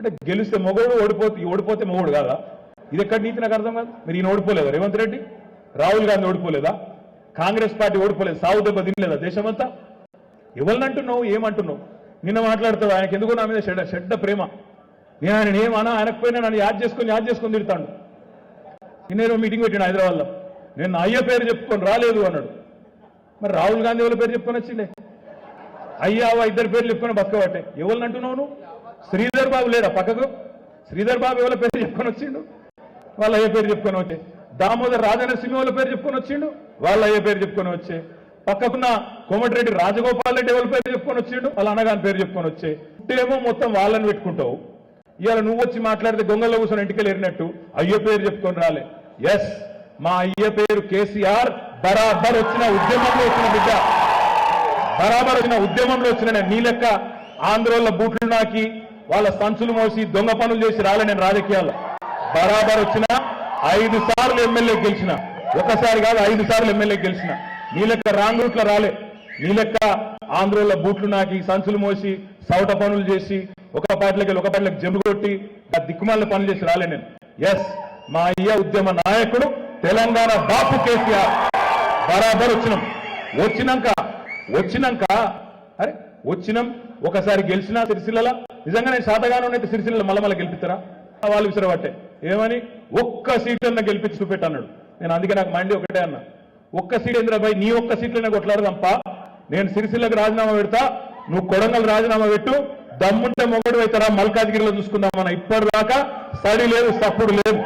అంటే గెలిస్తే మొగోడు ఓడిపోతే ఓడిపోతే మొగోడు కాదా? ఇది ఎక్కడ నీతి నాకు అర్థం కాదు. మీరు ఈయన ఓడిపోలేదా? రేవంత్ రెడ్డి? రాహుల్ గాంధీ ఓడిపోలేదా? కాంగ్రెస్ పార్టీ ఓడిపోలేదు. సాగు దెబ్బ తినలేదా దేశమంతా? ఎవరిని అంటున్నావు? ఏమంటున్నావు నిన్న మాట్లాడుతావు ఆయనకి ఎందుకు నా మీద చెడ్డ షెడ్డ ప్రేమ. నేను ఆయన ఏమన్నా ఆయనకు పోయినా నన్ను యాద్ చేసుకొని యాద్ చేసుకొని తిడతాడు. నిన్నేరో మీటింగ్ పెట్టాడు హైదరాబాద్లో. నేను అయ్య పేరు చెప్పుకొని రాలేదు అన్నాడు. మరి రాహుల్ గాంధీ వాళ్ళ పేరు చెప్పుకొని వచ్చిండే? అయ్యావా ఇద్దరు పేర్లు చెప్పుకొని బతకబట్టే. ఎవరిని అంటున్నావు నువ్వు? శ్రీధర్ బాబు లేడా పక్కకు? శ్రీధర్ బాబు ఎవరి పేరు చెప్పుకొని వచ్చిండు? వాళ్ళ ఏ పేరు చెప్పుకొని వచ్చే. దామోదర్ రాజనరసింహ వాళ్ళ పేరు చెప్పుకొని వచ్చిండు? వాళ్ళ ఏ పేరు చెప్పుకొని వచ్చే. పక్కకున్న కోమటిరెడ్డి రాజగోపాల్ రెడ్డి ఎవరి పేరు చెప్పుకొని వచ్చిండు? వాళ్ళ అన్నగాని పేరు చెప్పుకొని వచ్చే. ఏమో మొత్తం వాళ్ళని పెట్టుకుంటావు. ఇవాళ నువ్వు వచ్చి మాట్లాడితే గొంగల్లో కూర్చొని ఇంటికి వెళ్ళినట్టు అయ్య పేరు చెప్పుకొని రాలే. ఎస్ మా అయ్య పేరు కేసీఆర్. బరాబర్ వచ్చిన ఉద్యమంలో వచ్చిన బిడ్డ. బరాబర్ వచ్చిన ఉద్యమంలో వచ్చిన నీ లెక్క ఆంధ్రోళ్ళ బూట్లు నాకి వాళ్ళ సంచులు మోసి దొంగ పనులు చేసి రాలే నేను రాజకీయాల్లో. బరాబర్ వచ్చిన ఐదు సార్లు ఎమ్మెల్యే గెలిచిన. ఒకసారి కాదు ఐదు సార్లు ఎమ్మెల్యే గెలిచిన. నీ లెక్క రాంగ్ రూట్లో రాలే. నీ లెక్క ఆంధ్రోళ్ళ బూట్లు నాకి సంచులు మోసి సౌట పనులు చేసి ఒక పాటలకి ఒక పాటలకు జమ్ము కొట్టి ఆ దిక్కుమాల పనులు చేసి రాలే నేను. ఎస్ మా అయ్య ఉద్యమ నాయకుడు తెలంగాణ బాపు కేసీఆర్. బరాబర్ వచ్చినాం. వచ్చినాక వచ్చినాక అరే వచ్చినాం. ఒకసారి గెలిచినా సిరిసిల్ల నిజంగా నేను శాతగానం అయితే సిరిసిల్ల మల్లమల్ల గెలిపిస్తారా? వాళ్ళు విసిరబట్టే. ఏమని? ఒక్క సీట్ అన్న గెలిపించి చూపెట్టు అన్నాడు. నేను అందుకే నాకు మండి ఒకటే అన్నా. ఒక్క సీట్ ఇంద్రబాయ్ నీ ఒక్క సీట్లనే కొట్లాడదంప నేను సిరిసిల్లకు రాజీనామా పెడతా. నువ్వు కొడంగల్ రాజీనామా పెట్టు. దమ్ముంటే మొగడు అవుతారా? మల్కాజ్గిరిలో చూసుకుందామన్న ఇప్పటిదాకా సడి లేదు సప్పుడు లేదు.